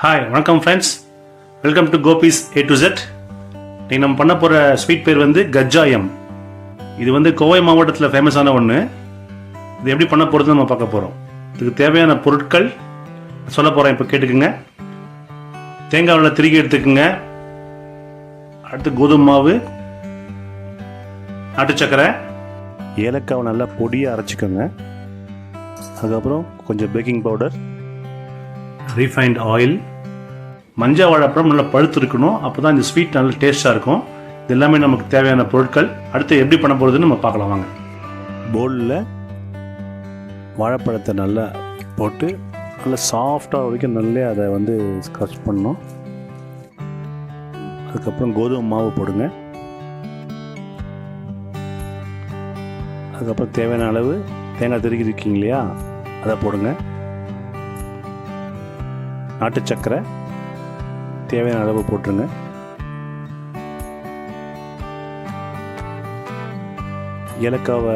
Hi வணக்கம் friends welcome to Gopi's A to Z நீங்கள் நம்ம பண்ண போகிற ஸ்வீட் பேர் வந்து கஜ்ஜாயம் இது வந்து கோவை மாவட்டத்தில் ஃபேமஸான ஒன்று இது எப்படி பண்ண போகிறது நம்ம பார்க்க போகிறோம் இதுக்கு தேவையான பொருட்கள் சொல்ல போகிறேன் இப்போ கேட்டுக்குங்க. தேங்காய் உள்ள திருகி எடுத்துக்குங்க. அடுத்து கோதுமை மாவு நாட்டுச்சக்கரை ஏலக்காவை நல்லா பொடியாக அரைச்சிக்கோங்க. அதுக்கப்புறம் கொஞ்சம் பேக்கிங் பவுடர் ரீஃபைண்ட் ஆயில் மஞ்சள் வாழைப்பழம் நல்லா பழுத்து இருக்கணும் அப்போ தான் இந்த ஸ்வீட் நல்ல டேஸ்ட்டாக இருக்கும். இது எல்லாமே நமக்கு தேவையான பொருட்கள். அடுத்து எப்படி பண்ண போகிறதுன்னு நம்ம பார்க்கலாம் வாங்க. போலில் வாழைப்பழத்தை நல்லா போட்டு நல்லா சாஃப்டாக வரைக்கும் நல்லா அதை வந்து ஸ்க்ரச் பண்ணணும். அதுக்கப்புறம் கோதுமை மாவு போடுங்க. அதுக்கப்புறம் தேவையான அளவு தேங்காய் திருக்கி இருக்கீங்க இல்லையா அதை போடுங்க. நாட்டு சக்கரை. தேவையான அளவு போட்டுருங்க. ஏலக்காவை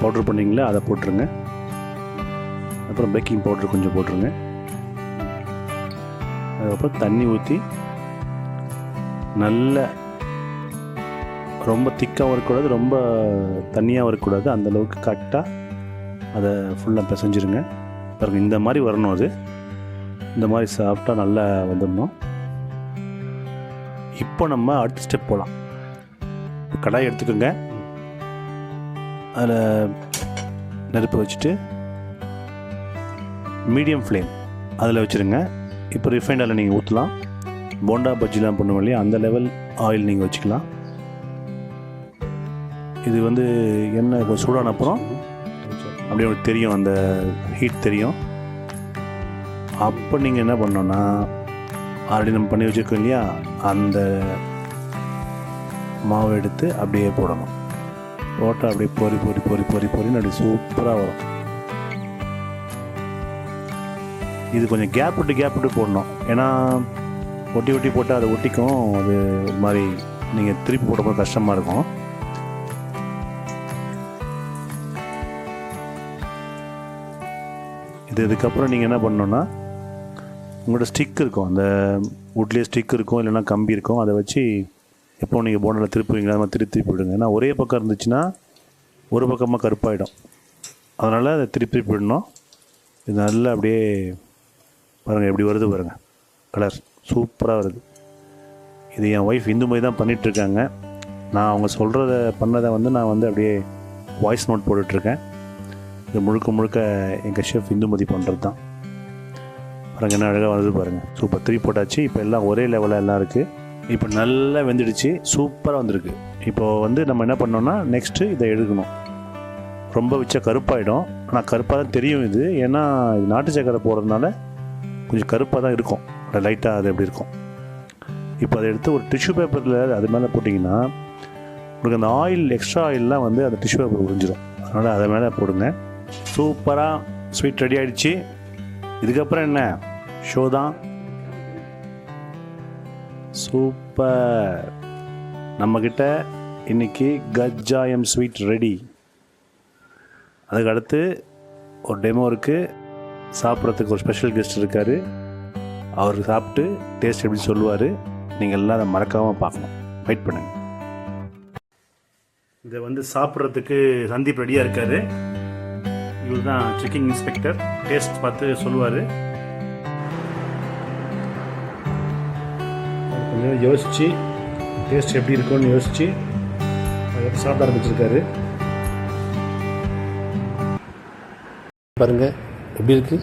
பவுட்ரு பண்ணீங்களா அதை போட்டுருங்க. அப்புறம் பேக்கிங் பவுட்ரு கொஞ்சம் போட்டுருங்க. அதுக்கப்புறம் தண்ணி ஊற்றி நல்ல ரொம்ப திக்காகவும் இருக்கக்கூடாது ரொம்ப தண்ணியாகவும் இருக்கக்கூடாது. அந்தளவுக்கு கரெக்டாக அதை ஃபுல்லாக பிசைஞ்சிருங்க. பாருங்கள் இந்த மாதிரி வரணும் அது. இந்த மாதிரி சாப்பிட்டா நல்லா வந்துடணும். இப்போ நம்ம அடுத்த ஸ்டெப் போகலாம் கடாய் எடுத்துக்கோங்க. அதில் நெருப்பு வச்சுட்டு மீடியம் ஃப்ளேம் அதில் வச்சுருங்க. இப்போ ரிஃபைண்ட் ஆயில் நீங்கள் ஊற்றலாம் போண்டா பஜ்ஜிலாம் பண்ணுவோம் இல்லையா? அந்த லெவல் ஆயில் நீங்கள் வச்சுக்கலாம். இது வந்து எண்ணெய் சூடான அப்புறம் அப்படியே உங்களுக்கு தெரியும். அந்த ஹீட் தெரியும். அப்போ நீங்கள் என்ன பண்ணோன்னா ஆல்ரெடி நம்ம பண்ணி வச்சுருக்கோம் இல்லையா? அந்த மாவு எடுத்து அப்படியே போடணும். போட்டால் அப்படியே பொறி பொறி பொறி பொறி பொறின்னு அப்படி சூப்பராக வரும். இது கொஞ்சம் கேப் விட்டு கேப் விட்டு போடணும். ஏன்னா ஒட்டி ஒட்டி போட்டால் அது ஒட்டிக்கும். அது மாதிரி நீங்கள் திருப்பி போடும்போது கஷ்டமாக இருக்கும். இது இதுக்கப்புறம் நீங்கள் என்ன பண்ணணுன்னா உங்களோட ஸ்டிக் இருக்கும். அந்த வுட்லேயே ஸ்டிக் இருக்கும் இல்லைன்னா கம்பி இருக்கும். அதை வச்சு எப்போ நீங்கள் போனில் திருப்புவீங்களா அது மாதிரி திருப்பி திருப்பி விடுங்க ஏன்னா ஒரே பக்கம் இருந்துச்சுன்னா ஒரு பக்கமாக கருப்பாயிடும். அதனால் அதை திருப்பி திருப்பி விடணும் இது நல்லா அப்படியே பாருங்கள் எப்படி வருது பாருங்கள் கலர் சூப்பராக வருது. இது என் ஒய்ஃப் இந்து மாதிரி தான் பண்ணிகிட்ருக்காங்க நான் அவங்க சொல்கிறத பண்ணதை வந்து நான் வந்து அப்படியே வாய்ஸ் நோட் போட்டுட்ருக்கேன். இது முழுக்க முழுக்க எங்கள் ஷெஃப் இந்துமதி பண்ணுறது தான் பாருங்கள் என்ன அழகாக வருது பாருங்கள் சூப்பர் த்ரீ போட்டாச்சு. இப்போ எல்லாம் ஒரே லெவலில் எல்லாம் இருக்குது இப்போ நல்லா வெந்துடுச்சு. சூப்பராக வந்திருக்கு. இப்போது வந்து நம்ம என்ன பண்ணோம்னா நெக்ஸ்ட்டு இதை எடுக்கணும். ரொம்ப வச்சா கருப்பாயிடும். ஆனால் கருப்பாக தான் தெரியும் இது. ஏன்னா இது நாட்டு சக்கரை போடுறதுனால கொஞ்சம் கருப்பாக தான் இருக்கும். லைட்டாக அது எப்படி இருக்கும். இப்போ அதை எடுத்து ஒரு டிஷ்யூ பேப்பரில் அது மேலே போட்டிங்கன்னா உங்களுக்கு அந்த ஆயில் எக்ஸ்ட்ரா ஆயிலெலாம் வந்து அந்த டிஷ்யூ பேப்பர் உறிஞ்சிடும் அதனால் அதை மேலே போடுங்க. சூப்பராக ஸ்வீட் ரெடி ஆகிடுச்சு இதுக்கப்புறம் என்ன? ஷோ தான் சூப்பர். நம்மக்கிட்ட இன்னைக்கு கஜ்ஜாயம் ஸ்வீட் ரெடி. அதுக்கு அடுத்து ஒரு டெமோ இருக்குது சாப்பிட்றதுக்கு ஒரு ஸ்பெஷல் கெஸ்ட் இருக்கார். அவர் சாப்பிட்டு டேஸ்ட் எப்படி சொல்லுவார் நீங்கள் எல்லாம் அதை மறக்காமல் பார்க்கணும். வெயிட் பண்ணுங்கள் இதை வந்து சாப்பிட்றதுக்கு சந்தீப் ரெடியாக இருக்காரு. இவர் தான் செக்கிங் இன்ஸ்பெக்டர் டேஸ்ட் பார்த்து சொல்லுவார். கொஞ்சம் யோசித்து டேஸ்ட் எப்படி இருக்கும்னு யோசித்து அதை சாப்பிட ஆரம்பிச்சிருக்காரு. பாருங்க எப்படி இருக்கு?